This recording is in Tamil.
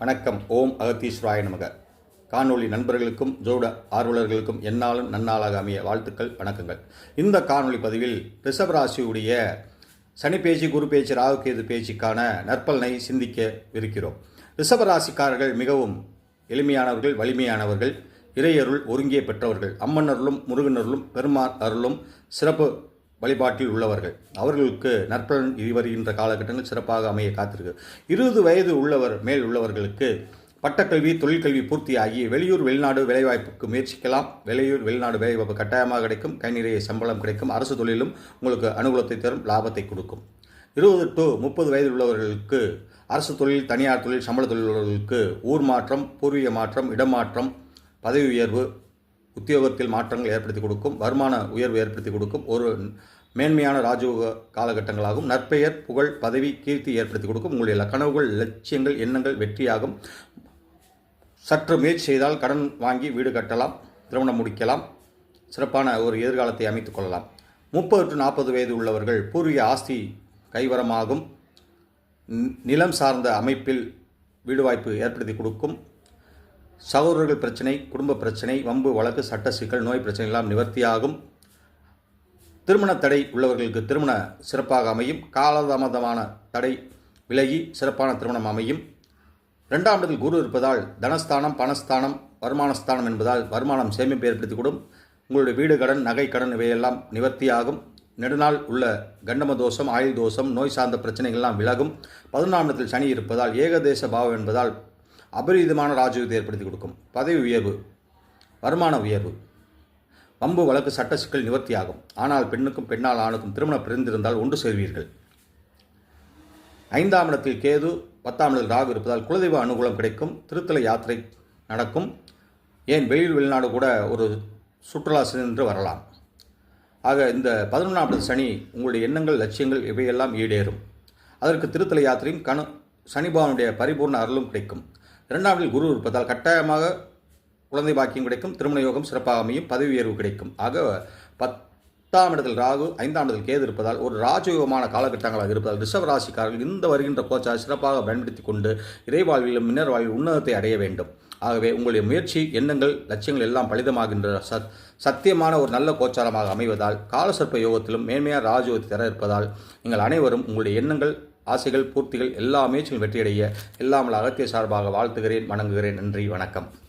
வணக்கம். ஓம் அகத்தீஸ்வராய நமக. காணொளி நண்பர்களுக்கும் ஜோட ஆர்வலர்களுக்கும் என்னாலும் நன்னாளாக அமைய வாழ்த்துக்கள் வணக்கங்கள். இந்த காணொளி பதிவில் ரிஷபராசியுடைய சனி பேச்சு குரு பேச்சு ராகுகேது பேச்சுக்கான நற்பலனை சிந்திக்க இருக்கிறோம். ரிஷபராசிக்காரர்கள் மிகவும் எளிமையானவர்கள் வலிமையானவர்கள் இறையருள் ஒருங்கே பெற்றவர்கள். அம்மன் அருளும் முருகனருளும் பெருமான் அருளும் சிறப்பு வழிபாட்டில் உள்ளவர்கள். அவர்களுக்கு நற்பலன் இது வருகின்ற காலகட்டங்கள் சிறப்பாக அமைய காத்திருக்கு. இருபது வயது உள்ளவர் மேல் உள்ளவர்களுக்கு பட்டக்கல்வி தொழிற்கல்வி பூர்த்தியாகி வெளியூர் வெளிநாடு வேலைவாய்ப்புக்கு முயற்சிக்கலாம். வெளியூர் வெளிநாடு வேலைவாய்ப்பு கட்டாயமாக கிடைக்கும். கைநிறைய சம்பளம் கிடைக்கும். அரசு தொழிலும் உங்களுக்கு அனுகூலத்தை தரும் லாபத்தை கொடுக்கும். இருபது டு முப்பது வயது உள்ளவர்களுக்கு அரசு தொழில் தனியார் தொழில் சம்பள தொழிலாளர்களுக்கு ஊர் மாற்றம் பூர்வீக மாற்றம் இடமாற்றம் பதவி உயர்வு உத்தியோகத்தில் மாற்றங்கள் ஏற்படுத்தி கொடுக்கும் வருமான உயர்வு ஏற்படுத்தி கொடுக்கும் ஒரு மேன்மையான ராஜயோக காலகட்டங்களாகும். நற்பெயர் புகழ் பதவி கீர்த்தி ஏற்படுத்தி கொடுக்கும். உங்களுடைய கனவுகள் லட்சியங்கள் எண்ணங்கள் வெற்றியாகும். சற்று முயற்சி செய்தால் கடன் வாங்கி வீடு கட்டலாம் திருமணம் முடிக்கலாம் சிறப்பான ஒரு எதிர்காலத்தை அமைத்துக் கொள்ளலாம். முப்பது டு நாற்பது வயது உள்ளவர்கள் பூர்வீக ஆஸ்தி கைவரமாகும். நி- நிலம் சார்ந்த அமைப்பில் வீடு வாய்ப்பு ஏற்படுத்தி கொடுக்கும். சகோதரர்கள் பிரச்சனை குடும்ப பிரச்சனை வம்பு வழக்கு சட்ட சிக்கல் நோய் பிரச்சனை எல்லாம் நிவர்த்தியாகும். திருமண தடை உள்ளவர்களுக்கு திருமண சிறப்பாக அமையும். காலதாமதமான தடை விலகி சிறப்பான திருமணம் அமையும். ரெண்டாம் இடத்தில் குரு இருப்பதால் தனஸ்தானம் பணஸ்தானம் வருமானஸ்தானம் என்பதால் வருமானம் சேமிப்பு ஏற்படுத்திக்கூடும். உங்களுடைய வீடு கடன் நகை கடன் இவையெல்லாம் நிவர்த்தியாகும். நெடுநாள் உள்ள கண்டம தோஷம் ஆயுள் தோஷம் நோய் சார்ந்த பிரச்சனைகள்லாம் விலகும். பதினொன்றாம் இடத்தில் சனி இருப்பதால் ஏகதேச பாவம் என்பதால் அபரீதமான ராஜ்யத்தை ஏற்படுத்தி கொடுக்கும். பதவி உயர்வு வருமான உயர்வு. வம்பு வழக்கு சட்ட சிக்கல் நிவர்த்தியாகும். ஆனால் பெண்ணுக்கும் பெண்ணால் ஆணுக்கும் திருமணம் பிரிந்திருந்தால் ஒன்று சேர்வீர்கள். ஐந்தாம் இடத்தில் கேது பத்தாம் இடத்தில் ராகு இருப்பதால் குலதெய்வ அனுகூலம் கிடைக்கும். திருத்தல யாத்திரை நடக்கும். ஏன் வெளியில் வெளிநாடு கூட ஒரு சுற்றுலா சென்று வரலாம். ஆக இந்த பதினொன்றாம் இடத்து சனி உங்களுடைய எண்ணங்கள் லட்சியங்கள் இவையெல்லாம் ஈடேறும். அதற்கு திருத்தல யாத்திரையும் கணு சனிபாவனுடைய பரிபூர்ண அருளும் கிடைக்கும். இரண்டாம் குரு இருப்பதால் கட்டாயமாக குழந்தை பாக்கியம் கிடைக்கும் திருமண யோகம் சிறப்பாக அமையும் பதவி உயர்வு கிடைக்கும். ஆக பத்தாம் இடத்தில் ராகு ஐந்தாம் இடத்தில் கேது இருப்பதால் ஒரு ராஜயோகமான காலகட்டங்களாக இருப்பதால் ரிஷப ராசிக்காரர்கள் இந்த வருகின்ற கோச்சா சிறப்பாக பயன்படுத்தி கொண்டு இறைவாழ்விலும் மின்னர் வாழ்வில் உன்னதத்தை அடைய வேண்டும். ஆகவே உங்களுடைய முயற்சி எண்ணங்கள் லட்சியங்கள் எல்லாம் பலிதமாகின்ற சத் சத்தியமான ஒரு நல்ல கோச்சாரமாக அமைவதால் காலசர்ப்ப யோகத்திலும் மேன்மையான ராஜயோகத்தை தர இருப்பதால் நீங்கள் அனைவரும் உங்களுடைய எண்ணங்கள் ஆசைகள் பூர்த்திகள் எல்லா முயற்சிகளும் வெற்றியடைய இல்லாமல் அகத்திய சார்பாக வாழ்த்துகிறேன் வணங்குகிறேன். நன்றி வணக்கம்.